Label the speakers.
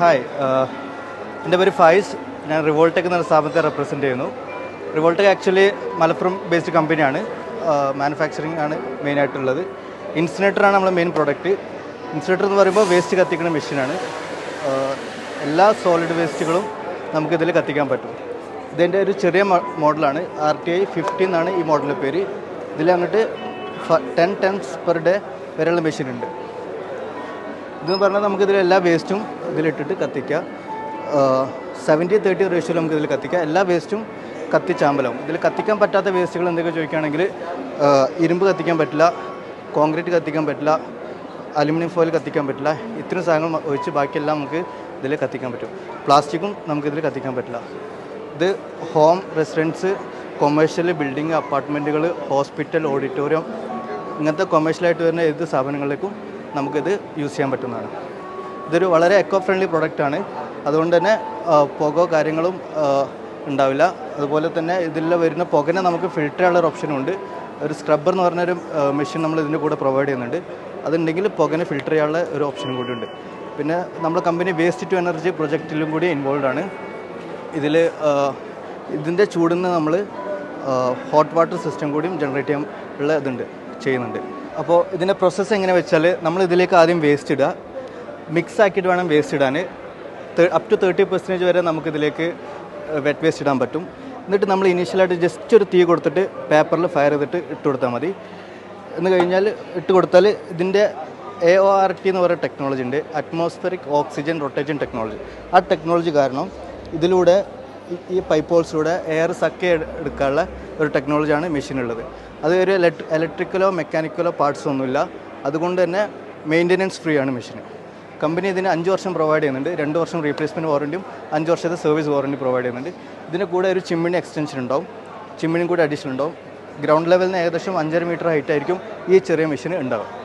Speaker 1: Hi എന്റെ പേര് ഫൈസ്. ഞാൻ റിവോൾട്ടെക് എന്ന സ്ഥാപനത്തെ റെപ്രസെന്റ് ചെയ്യുന്നു. റിവോൾട്ടെക് ആക്ച്വലി മലപ്പുറം ബേസ്ഡ് കമ്പനിയാണ് മാനുഫാക്ചറിങ് ആണ് മെയിൻ മെയിനായിട്ടുള്ളത് ഇൻസിനേറ്ററാണ് നമ്മളെ മെയിൻ പ്രോഡക്റ്റ് ഇൻസിനേറ്റർ എന്ന് പറയുമ്പോൾ വേസ്റ്റ് കത്തിക്കുന്ന മെഷീനാണ് എല്ലാ സോളിഡ് വേസ്റ്റുകളും നമുക്കിതിൽ കത്തിക്കാൻ പറ്റും. ഇതിന്റെ ഒരു ചെറിയ മോഡലാണ്. ആർ ടി ഐ ഫിഫ്റ്റി എന്നാണ് ഈ മോഡലിന്റെ പേര്. ഇതിൽ അങ്ങോട്ട് ടെൻ ടൺസ് പെർ ഡേ വരെയുള്ള മെഷീനുണ്ട് ഇതെന്ന് പറഞ്ഞാൽ നമുക്കിതിൽ എല്ലാ വേസ്റ്റും ഇതിലിട്ടിട്ട് കത്തിക്കുക സെവന്റി തേർട്ടി റേഷ്യോയിൽ നമുക്ക് ഇതിൽ കത്തിക്കാം. എല്ലാ വേസ്റ്റും കത്തിച്ചാമ്പലാവും ഇതിൽ കത്തിക്കാൻ പറ്റാത്ത വേസ്റ്റുകൾ എന്തൊക്കെ ചോദിക്കുകയാണെങ്കിൽ ഇരുമ്പ് കത്തിക്കാൻ പറ്റില്ല കോൺക്രീറ്റ് കത്തിക്കാൻ പറ്റില്ല അലുമിനിയം ഫോയിൽ കത്തിക്കാൻ പറ്റില്ല ഇത്രയും സാധനങ്ങൾ ഒഴിച്ച് ബാക്കിയെല്ലാം നമുക്ക് ഇതിൽ കത്തിക്കാൻ പറ്റും. പ്ലാസ്റ്റിക്കും നമുക്കിതിൽ കത്തിക്കാൻ പറ്റില്ല. ഇത് ഹോം റെസിഡൻസ് കൊമേഴ്ഷ്യൽ ബിൽഡിംഗ് അപ്പാർട്ട്മെന്റുകൾ ഹോസ്പിറ്റൽ ഓഡിറ്റോറിയം ഇങ്ങനത്തെ കൊമേഴ്ഷ്യലായിട്ട് വരുന്ന ഏത് സ്ഥാപനങ്ങളിലേക്കും നമുക്കിത് യൂസ് ചെയ്യാൻ പറ്റുന്നതാണ്. ഇതൊരു വളരെ എക്കോ ഫ്രണ്ട്ലി പ്രൊഡക്റ്റാണ് അതുകൊണ്ട് തന്നെ പുകോ കാര്യങ്ങളും ഉണ്ടാവില്ല. അതുപോലെ തന്നെ ഇതിൽ വരുന്ന പുകനെ നമുക്ക് ഫിൽറ്റർ ചെയ്യാനുള്ള ഒരു ഓപ്ഷനും ഉണ്ട്. ഒരു സ്ക്രബ്ബർ എന്ന് പറഞ്ഞൊരു മെഷീൻ നമ്മൾ ഇതിന്റെ കൂടെ പ്രൊവൈഡ് ചെയ്യുന്നുണ്ട്. അതുണ്ടെങ്കിൽ പുകനെ ഫിൽറ്റർ ചെയ്യാനുള്ള ഒരു ഓപ്ഷനും കൂടി ഉണ്ട്. പിന്നെ നമ്മുടെ കമ്പനി വേസ്റ്റ് ടു എനർജി പ്രൊജക്റ്റിലും കൂടി ഇൻവോൾവ് ആണ്. ഇതിൽ ഇതിന്റെ ചൂടിൽ നിന്ന് നമ്മൾ ഹോട്ട് വാട്ടർ സിസ്റ്റം കൂടിയും ജനറേറ്റ് ചെയ്യാൻ ഉള്ള ഇതുണ്ട് ചെയ്യുന്നുണ്ട്. അപ്പോൾ ഇതിന്റെ പ്രോസസ്സ് എങ്ങനെ വെച്ചാൽ നമ്മൾ ഇതിലേക്ക് ആദ്യം വേസ്റ്റ് ഇടുക. മിക്സ് ആക്കിയിട്ട് വേണം വേസ്റ്റ് ഇടാൻ അപ് ടു തേർട്ടി പെർസെന്റേജ് വരെ നമുക്കിതിലേക്ക് വെറ്റ് വേസ്റ്റ് ഇടാൻ പറ്റും. എന്നിട്ട് നമ്മൾ ഇനീഷ്യലായിട്ട് ജസ്റ്റ് ഒരു തീ കൊടുത്തിട്ട് പേപ്പറിൽ ഫയർ ചെയ്തിട്ട് ഇട്ട് കൊടുത്താൽ മതി. എന്ന് കഴിഞ്ഞാൽ ഇട്ട് കൊടുത്താൽ ഇതിന്റെ എ ഒ ആർ ടി എന്ന് പറയുന്ന ടെക്നോളജി ഉണ്ട്. അറ്റ്മോസ്ഫിയറിക് ഓക്സിജൻ റൊട്ടേഷൻ ടെക്നോളജി ആ ടെക്നോളജി കാരണം ഇതിലൂടെ ഈ- ഈ പൈപ്പ് ഹോൾസിലൂടെ എയർ സക്ക് എടുക്കാനുള്ള ഒരു ടെക്നോളജിയാണ് മെഷീനുള്ളത് അത് ഒരു ഇലക്ട്രിക്കലോ മെക്കാനിക്കലോ പാർട്സ് ഒന്നുമില്ല. അതുകൊണ്ട് തന്നെ മെയിന്റെനൻസ് ഫ്രീ ആണ് മെഷീൻ കമ്പനി ഇതിന് അഞ്ച് വർഷം പ്രൊവൈഡ് ചെയ്യുന്നുണ്ട്. രണ്ട് വർഷം റീപ്ലേസ്മെന്റ് വാറന്റിയും അഞ്ച് വർഷത്തെ സർവീസ് വാറന്റി പ്രൊവൈഡ് ചെയ്യുന്നുണ്ട്. ഇതിന് കൂടെ ഒരു ചിമ്മിണി എക്സ്റ്റൻഷൻ ഉണ്ടാവും. ചിമ്മിണിയും കൂടെ അഡീഷണൽ ഉണ്ടാവും. ഗ്രൗണ്ട് ലെവലിന് ഏകദേശം അഞ്ചര മീറ്റർ ഹൈറ്റ് ആയിരിക്കും ഈ ചെറിയ മെഷീൻ ഉണ്ടാവുക.